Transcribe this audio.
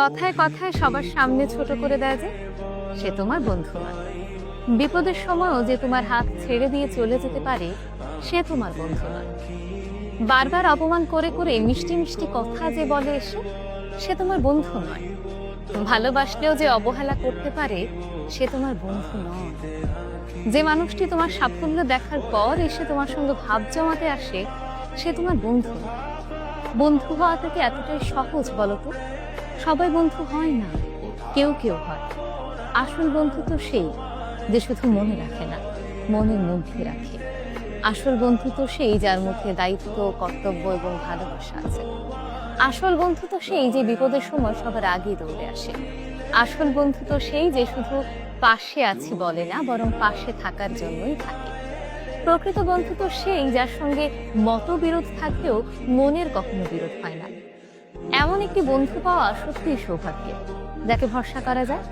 কথায় কথায় সবার সামনে ছোট করে দেয় যে, সে তোমার বন্ধু নয়। বিপদের সময়ও যে তোমার হাত ছেড়ে দিয়ে চলে যেতে পারে, সে তোমার বন্ধু নয়। বারবার অপমান করে করে মিষ্টি মিষ্টি কথা যে বলে এসে সে তোমার বন্ধু নয়। ভালোবাসলেও যে অবহেলা করতে পারে, সে তোমার বন্ধু নয়। যে মানুষটি তোমার সাফল্য দেখার পর এসে তোমার সঙ্গে ভাব জমাতে আসে, সে তোমার বন্ধু বন্ধু হওয়া থেকে এতটাই সহজ বলো তো? সবাই বন্ধু হয় না, কেউ কেউ হয়। আসল বন্ধু তো সেই যে শুধু মনে রাখে না মনের মধ্যে রাখে। আসল বন্ধু তো সেই যার মধ্যে দায়িত্ব, কর্তব্য এবং ভালোবাসা আছে। আসল বন্ধু তো সেই যে বিপদের সময় সবার আগে দৌড়ে আসে। আসল বন্ধু তো সেই যে শুধু পাশে আছি বলে না, বরং পাশে থাকার জন্যই থাকে। প্রকৃত বন্ধু তো সেই যার সঙ্গে মতবিরোধ থাকলেও মনের কখনো বিরোধ হয় না। এমন একটি বন্ধু পাওয়া সত্যিই সৌভাগ্য যাকে ভরসা করা যায়